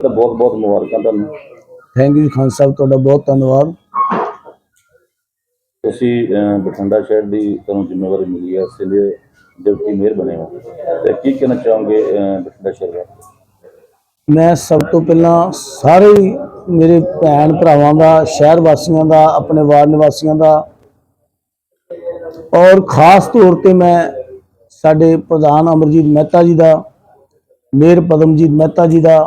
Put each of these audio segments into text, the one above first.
ਤਾਂ ਬਹੁਤ ਬਹੁਤ ਮੁਬਾਰਕਾਂ ਤੁਹਾਨੂੰ। ਥੈਂਕ ਯੂ ਖਾਨ ਸਾਹਿਬ ਤੁਹਾਡਾ ਬਹੁਤ ਧੰਨਵਾਦ। ਤੁਸੀਂ ਬਠਿੰਡਾ ਸ਼ਹਿਰ ਦੀ ਤੁਹਾਨੂੰ ਜ਼ਿੰਮੇਵਾਰੀ ਮਿਲੀ ਹੈ ਇਸ ਲਈ ਡਿਪਟੀ ਮੇਅਰ ਬਣੇ ਹੋ ਤੇ ਕੀ ਕਹਿਣਾ ਚਾਹੋਗੇ ਬਠਿੰਡਾ ਸ਼ਹਿਰ ਦਾ ਮੈਂ ਸਭ ਤੋਂ ਪਹਿਲਾਂ ਸਾਰੇ ਮੇਰੇ ਭੈਣ ਭਰਾਵਾਂ ਦਾ ਸ਼ਹਿਰ ਵਾਸੀਆਂ ਦਾ ਆਪਣੇ ਵਾਰਡ ਨਿਵਾਸੀਆਂ ਦਾ ਔਰ ਖਾਸ ਤੌਰ ਤੇ ਮੈਂ ਸਾਡੇ ਪ੍ਰਧਾਨ ਅਮਰਜੀਤ ਮਹਿਤਾ ਜੀ ਦਾ ਮੇਰ ਪਦਮਜੀਤ ਮਹਿਤਾ ਜੀ ਦਾ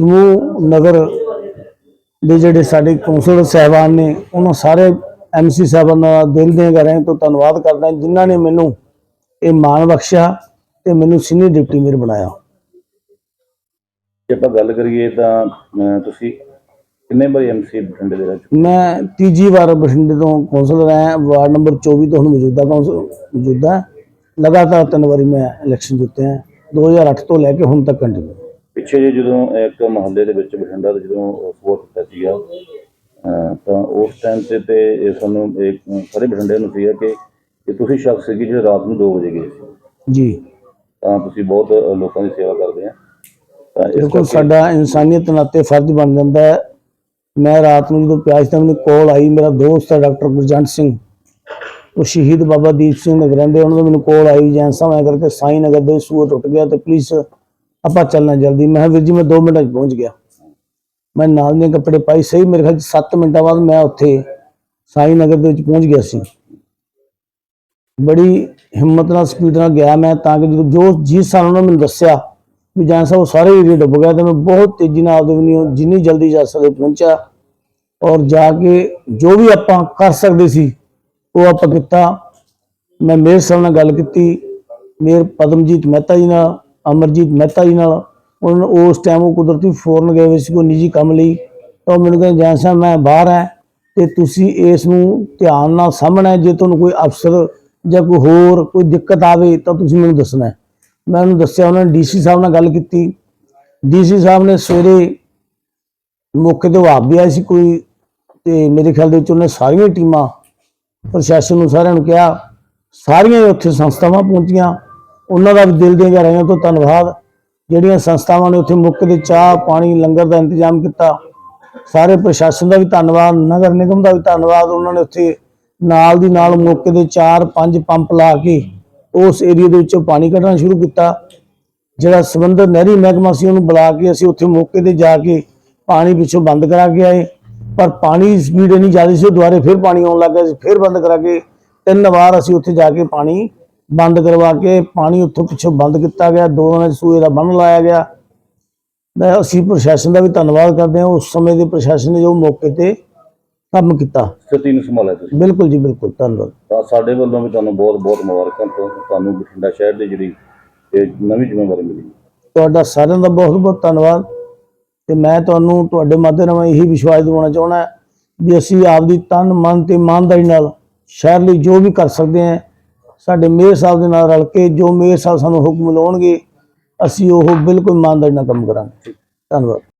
ਸਮੂਹ ਨਗਰ ਦੇ ਜਿਹੜੇ ਸਾਡੇ ਕੌਂਸਲਰ ਸਹਿਬਾਨ ਨੇ ਉਹਨਾਂ ਸਾਰੇ ਐਮਸੀ ਸਾਹਿਬਾਨ ਦਾ ਦਿਲ ਦੀਆਂ ਗਹਿਰਾਈਆਂ ਤੋਂ ਧੰਨਵਾਦ ਕਰਦਾ ਜਿਨ੍ਹਾਂ ਨੇ ਮੈਨੂੰ ਇਹ ਮਾਣ ਬਖਸ਼ਿਆ ਤੇ ਮੈਨੂੰ ਸੀਨੀਅਰ ਡਿਪਟੀ ਮੇਅਰ ਬਣਾਇਆ। ਜੇ ਆਪਾਂ ਗੱਲ ਕਰੀਏ ਤਾਂ ਤੁਸੀਂ ਕਿੰਨੇ ਵਾਰੀ ਐਮਸੀ ਬਠਿੰਡੇ ਦੇ ਵਿੱਚ ਮੈਂ ਤੀਜੀ ਵਾਰ ਬਠਿੰਡੇ ਤੋਂ ਕੌਂਸਲਰ ਆਇਆ ਵਾਰਡ ਨੰਬਰ 24 ਤੋਂ ਹੁਣ ਮੌਜੂਦਾ ਕੌਂਸਲ ਮੌਜੂਦਾ। ਲਗਾਤਾਰ ਤਿੰਨ ਵਾਰੀ ਮੈਂ ਇਲੈਕਸ਼ਨ ਜਿੱਤੇ ਹਾਂ 2008 ਤੋਂ ਲੈ ਕੇ ਹੁਣ ਤੱਕ ਕੰਟੀਨਿਊ ਪਿੱਛੇ ਜੇ ਜਦੋਂ ਇੱਕ ਮਹੱਲੇ ਦੇ ਵਿੱਚ ਬਠਿੰਡਾ ਦੇ ਜਦੋਂ ਵੋਟ ਦਿੱਤਾ ਸੀਗਾ ਤਾਂ ਉਸ ਟਾਈਮ ਤੇ ਤੇ ਸਾਨੂੰ ਇੱਕ ਸਾਰੇ ਬਠਿੰਡੇ ਨੂੰ ਸੀਗਾ ਕਿ ਕਿ ਤੁਸੀਂ ਸ਼ਖਸ ਸੀ ਜਿਹੜੇ ਰਾਤ ਨੂੰ 2 ਵਜੇ ਗਏ ਸੀ। ਜੀ। ਤਾਂ ਤੁਸੀਂ ਬਹੁਤ ਲੋਕਾਂ ਦੀ ਸੇਵਾ ਕਰਦੇ ਆ। ਤਾਂ ਇਸ ਕਰਕੇ ਸਾਡਾ ਇਨਸਾਨੀਅਤ ਨਾਤੇ ਫਰਜ਼ ਬਣ ਜਾਂਦਾ ਹੈ। ਮੈਂ ਰਾਤ ਨੂੰ ਜਦੋਂ ਪਿਆਜ ਤਾਂ ਮੈਨੂੰ ਕਾਲ ਆਈ ਮੇਰਾ ਦੋਸਤ ਹੈ ਡਾਕਟਰ ਗੁਰਜੰਟ ਸਿੰਘ। ਉਹ ਸ਼ਹੀਦ ਬਾਬਾ ਦੀਪ ਸਿੰਘ ਨਗਰ ਰਹਿੰਦੇ ਉਹਨਾਂ ਤੋਂ ਮੈਨੂੰ ਕਾਲ ਆਈ ਜੈਨ ਸਾਹਿਬ ਐਂ ਕਰਕੇ ਸਾਈ ਨਗਰ ਦੇ ਸੂਰ ਟੁੱਟ ਗਿਆ ਤੇ ਪਲੀਜ਼ ਆਪਾਂ ਚੱਲਣਾ ਜਲਦੀ। ਮੈਂ ਕਿਹਾ ਵੀਰ ਜੀ, ਮੈਂ 2 ਮਿੰਟਾਂ 'ਚ ਪਹੁੰਚ ਗਿਆ। ਮੈਂ ਨਾਲ ਦੇ ਕੱਪੜੇ ਪਾਈ ਸਹੀ, ਮੇਰੇ ਖਿਆਲ 7 ਮਿੰਟਾਂ ਬਾਅਦ ਮੈਂ ਉੱਥੇ ਸਾਈ ਨਗਰ ਦੇ ਵਿੱਚ ਪਹੁੰਚ ਗਿਆ ਸੀ। ਬੜੀ ਹਿੰਮਤ ਨਾਲ ਸਪੀਡ ਨਾਲ ਗਿਆ ਮੈਂ, ਤਾਂ ਕਿ ਜਦੋਂ ਜੋ ਜਿਸ ਸਾਲ ਉਹਨਾਂ ਮੈਨੂੰ ਦੱਸਿਆ ਵੀ ਜਾਨ ਸਾਹਿਬ ਉਹ ਸਾਰੇ ਏਰੀਆ ਡੁੱਬ ਗਿਆ, ਤੇ ਮੈਂ ਬਹੁਤ ਤੇਜ਼ੀ ਨਾਲ ਆਪਦੇ ਵੱਲੋਂ ਜਿੰਨੀ ਜਲਦੀ ਜਾ ਸਕਦੇ ਪਹੁੰਚਿਆ ਔਰ ਜਾ ਕੇ ਜੋ ਵੀ ਆਪਾਂ ਕਰ ਸਕਦੇ ਸੀ, ਉਹ ਆਪਾਂ ਕੀਤਾ। ਮੈਂ ਮੇਰ ਸਾਹਿਬ ਨਾਲ ਗੱਲ ਕੀਤੀ। ਮੇਰ ਪਦਮਜੀਤ ਮਹਿਤਾ ਜੀ ਨਾਲ ਅਮਰਜੀਤ ਮਹਿਤਾ ਜੀ ਨਾਲ। ਉਹਨਾਂ ਨੂੰ ਉਸ ਟਾਈਮ ਉਹ ਕੁਦਰਤੀ ਫੋਰਨ ਗਏ ਹੋਏ ਸੀ ਕੋਈ ਨਿੱਜੀ ਕੰਮ ਲਈ। ਤਾਂ ਉਹ ਮੈਨੂੰ ਕਹਿੰਦੇ, ਜਾਨ ਸਾਹਿਬ, ਮੈਂ ਬਾਹਰ ਹੈ ਤੇ ਤੁਸੀਂ ਇਸ ਨੂੰ ਧਿਆਨ ਨਾਲ ਸਾਹਮਣਾ ਜੇ ਤੁਹਾਨੂੰ ਕੋਈ ਅਫਸਰ ਜਾਂ ਕੋਈ ਹੋਰ ਕੋਈ ਦਿੱਕਤ ਆਵੇ ਤਾਂ ਤੁਸੀਂ ਮੈਨੂੰ ਦੱਸਣਾ ਮੈਂ ਉਹਨੂੰ ਦੱਸਿਆ, ਉਹਨਾਂ ਨੇ ਡੀਸੀ ਸਾਹਿਬ ਨਾਲ ਗੱਲ ਕੀਤੀ। ਡੀਸੀ ਸਾਹਿਬ ਨੇ ਸਵੇਰੇ ਮੌਕੇ ਤੇ ਆਪ ਵੀ ਆਏ ਸੀ ਕੋਈ ਤੇ ਮੇਰੇ ਖਿਆਲ ਦੇ ਵਿੱਚ ਉਹਨੇ ਸਾਰੀਆਂ ਟੀਮਾਂ, ਪ੍ਰਸ਼ਾਸਨ ਨੂੰ ਸਾਰਿਆਂ ਨੂੰ ਕਿਹਾ। ਸਾਰੀਆਂ ਉੱਥੇ ਸੰਸਥਾਵਾਂ ਪਹੁੰਚੀਆਂ। ਉਹਨਾਂ ਦਾ ਵੀ ਦਿਲ ਦੀਆਂ ਗਹਿਰਾਈਆਂ ਤੋਂ ਧੰਨਵਾਦ। ਜਿਹੜੀਆਂ ਸੰਸਥਾਵਾਂ ਨੇ ਉੱਥੇ ਮੌਕੇ ਦੇ ਚਾਹ, ਪਾਣੀ, ਲੰਗਰ ਦਾ ਇੰਤਜ਼ਾਮ ਕੀਤਾ, ਸਾਰੇ ਪ੍ਰਸ਼ਾਸਨ ਦਾ ਵੀ ਧੰਨਵਾਦ, ਨਗਰ ਨਿਗਮ ਦਾ ਵੀ ਧੰਨਵਾਦ। ਉਹਨਾਂ ਨੇ ਉੱਥੇ ਨਾਲ ਦੀ ਨਾਲ ਮੌਕੇ ਦੇ 4-5 ਪੰਪ ਲਾ ਕੇ ਉਸ ਏਰੀਆ ਦੇ ਵਿੱਚੋਂ ਪਾਣੀ ਕੱਢਣਾ ਸ਼ੁਰੂ ਕੀਤਾ। ਜਿਹੜਾ ਸੰਬੰਧਿਤ ਨਹਿਰੀ ਮਹਿਕਮਾ ਸੀ, ਉਹਨੂੰ ਬੁਲਾ ਕੇ ਅਸੀਂ ਉੱਥੇ ਮੌਕੇ ਤੇ ਜਾ ਕੇ ਪਾਣੀ ਪਿੱਛੋਂ ਬੰਦ ਕਰਾ ਕੇ ਆਏ। ਪਰ ਪਾਣੀ ਦੀ ਸਪੀਡ ਇੰਨੀ ਜ਼ਿਆਦਾ ਸੀ, ਉਹ ਦੁਬਾਰੇ ਫਿਰ ਪਾਣੀ ਆਉਣ ਲੱਗ ਗਿਆ ਸੀ, ਫਿਰ ਬੰਦ ਕਰਾ ਕੇ ਤਿੰਨ ਵਾਰ ਅਸੀਂ ਉੱਥੇ ਜਾ ਕੇ ਪਾਣੀ ਬੰਦ ਕਰਵਾ ਕੇ ਪਾਣੀ ਉੱਥੋਂ ਪਿੱਛੋਂ ਬੰਦ ਕੀਤਾ ਗਿਆ। ਦੋ ਦਿਨਾਂ ਸੂਏ ਦਾ ਬੰਨ ਲਾਇਆ ਗਿਆ। ਮੈਂ ਅਸੀਂ ਪ੍ਰਸ਼ਾਸਨ ਦਾ ਵੀ ਧੰਨਵਾਦ ਕਰਦੇ ਹਾਂ। ਉਸ ਸਮੇਂ ਦੇ ਪ੍ਰਸ਼ਾਸਨ ਨੇ ਜੋ ਮੌਕੇ ਤੇ ਕੰਮ ਕੀਤਾ। ਸਥਿਤੀ ਨੂੰ ਸੰਭਾਲਿਆ ਤੁਸੀਂ? ਬਿਲਕੁਲ ਜੀ ਬਿਲਕੁਲ। ਧੰਨਵਾਦ। ਤਾਂ ਸਾਡੇ ਵੱਲੋਂ ਵੀ ਤੁਹਾਨੂੰ ਬਹੁਤ ਬਹੁਤ ਮੁਬਾਰਕਾਂ ਤੁਹਾਨੂੰ ਬਠਿੰਡਾ ਸ਼ਹਿਰ ਦੀ ਜਿਹੜੀ ਇਹ ਨਵੀਂ ਜ਼ਿੰਮੇਵਾਰੀ ਮਿਲੀ। ਤੁਹਾਡਾ ਸਾਰਿਆਂ ਦਾ ਬਹੁਤ ਬਹੁਤ ਧੰਨਵਾਦ। ਤੇ ਮੈਂ ਤੁਹਾਨੂੰ ਤੁਹਾਡੇ ਮਾਧਿਅਮ ਨਾਲ ਇਹੀ ਵਿਸ਼ਵਾਸ ਦਿਵਾਉਣਾ ਚਾਹੁੰਦਾ ਵੀ ਅਸੀਂ ਆਪਦੀ ਤਨ ਮਨ ਤੇ ਇਮਾਨਦਾਰੀ ਨਾਲ ਸ਼ਹਿਰ ਲਈ ਜੋ ਵੀ ਕਰ ਸਕਦੇ ਹਾਂ ਸਾਡੇ ਮੇਅਰ ਸਾਹਿਬ ਦੇ ਨਾਲ ਰਲ ਕੇ ਜੋ ਮੇਅਰ ਸਾਹਿਬ ਸਾਨੂੰ ਹੁਕਮ ਲਾਉਣਗੇ, ਅਸੀਂ ਉਹ ਬਿਲਕੁਲ ਇਮਾਨਦਾਰੀ ਨਾਲ ਕੰਮ ਕਰਾਂਗੇ। ਧੰਨਵਾਦ।